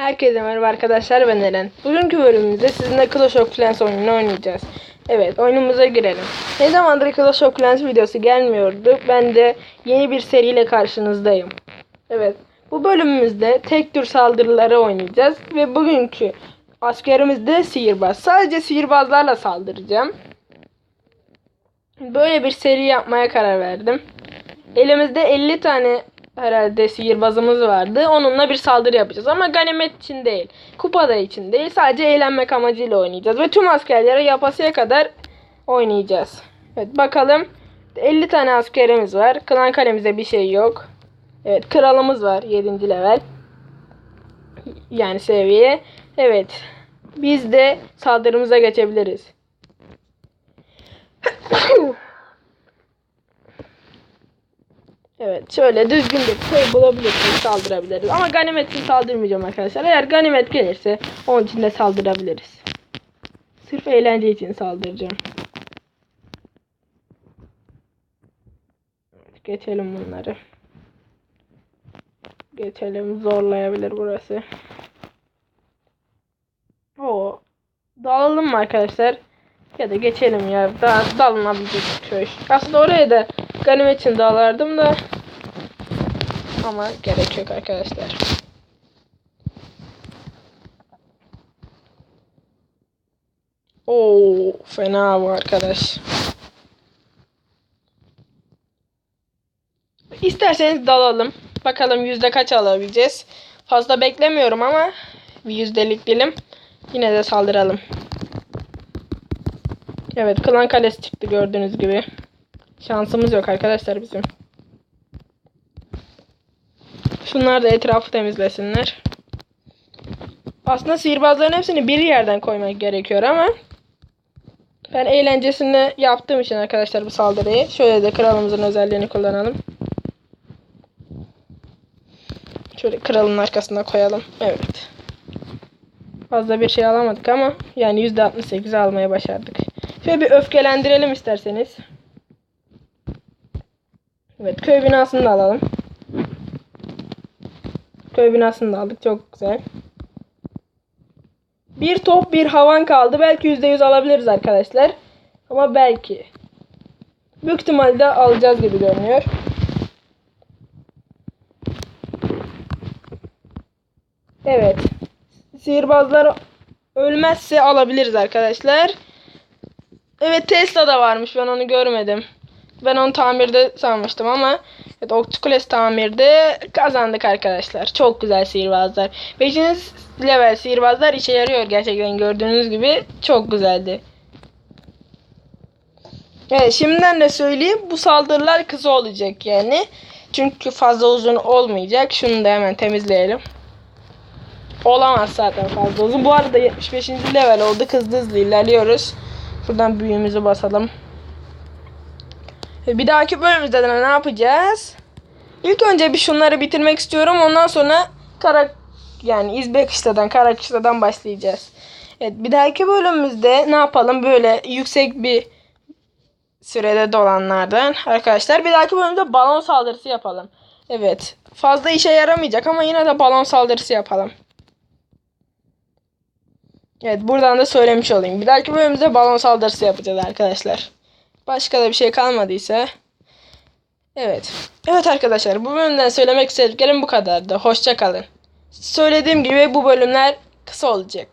Herkese merhaba arkadaşlar ben Eren. Bugünkü bölümümüzde sizinle Clash of Clans oyununu oynayacağız. Evet oyunumuza girelim. Ne zamandır Clash of Clans videosu gelmiyordu. Ben de yeni bir seriyle karşınızdayım. Evet bu bölümümüzde tek tür saldırıları oynayacağız. Ve bugünkü askerimiz de sihirbaz. Sadece sihirbazlarla saldıracağım. Böyle bir seri yapmaya karar verdim. Elimizde 50 tane herhalde sihirbazımız vardı. Onunla bir saldırı yapacağız ama ganimet için değil. Kupada için değil. Sadece eğlenmek amacıyla oynayacağız. Ve tüm askerlere yapasıya kadar oynayacağız. Evet bakalım. 50 tane askerimiz var. Klan kalemizde bir şey yok. Evet kralımız var 7. level. Yani seviye. Evet. Biz de saldırımıza geçebiliriz. Evet şöyle düzgün bir köy bulabilirsek saldırabiliriz. Ama ganimet için saldırmayacağım arkadaşlar. Eğer ganimet gelirse onun için de saldırabiliriz. Sırf eğlence için saldıracağım. Geçelim bunları. Geçelim zorlayabilir burası. Oo. Dalalım mı arkadaşlar? Ya da geçelim ya. Da dalınabilecek bir köy. Aslında oraya da ganimet için dağlardım da. Ama gerek yok arkadaşlar. Oo, fena bu arkadaş. İsterseniz dalalım. Bakalım yüzde kaç alabileceğiz. Fazla beklemiyorum ama bir yüzdelik dilim. Yine de saldıralım. Evet klan kalesi çıktı gördüğünüz gibi. Şansımız yok arkadaşlar bizim. Şunlar da etrafı temizlesinler. Aslında sihirbazların hepsini bir yerden koymak gerekiyor ama ben eğlencesini yaptığım için arkadaşlar bu saldırıyı. Şöyle de kralımızın özelliğini kullanalım. Şöyle kralın arkasına koyalım. Evet. Fazla bir şey alamadık ama yani %68 almaya başardık. Şöyle bir öfkelendirelim isterseniz. Evet köy binasını da alalım. Köy binasını da aldık. Çok güzel. Bir top bir havan kaldı. Belki %100 alabiliriz arkadaşlar. Ama belki. Büyük ihtimalle alacağız gibi görünüyor. Evet. Sihirbazlar ölmezse alabiliriz arkadaşlar. Evet Tesla da varmış. Ben onu görmedim. Ben onu tamirde sanmıştım ama evet Octukules tamirde kazandık arkadaşlar. Çok güzel sihirbazlar. 5. level sihirbazlar işe yarıyor gerçekten gördüğünüz gibi. Çok güzeldi. Evet şimdiden de söyleyeyim bu saldırılar kısa olacak yani. Çünkü fazla uzun olmayacak. Şunu da hemen temizleyelim. Olamaz zaten fazla uzun. Bu arada 75. level oldu. Hızlı hızlı ilerliyoruz. Şuradan büyüğümüzü basalım. Bir dahaki bölümümüzde de ne yapacağız? İlk önce bir şunları bitirmek istiyorum. Ondan sonra kara yani İzbekistan, Karakışla'dan başlayacağız. Evet, bir dahaki bölümümüzde ne yapalım? Böyle yüksek bir sürede dolanlardan arkadaşlar. Bir dahaki bölümde balon saldırısı yapalım. Evet. Fazla işe yaramayacak ama yine de balon saldırısı yapalım. Evet buradan da söylemiş olayım. Bir dahaki bölümde balon saldırısı yapacağız arkadaşlar. Başka da bir şey kalmadıysa. Evet. Evet arkadaşlar bu bölümden söylemek istediklerim bu kadardı. Hoşça kalın. Söylediğim gibi bu bölümler kısa olacak.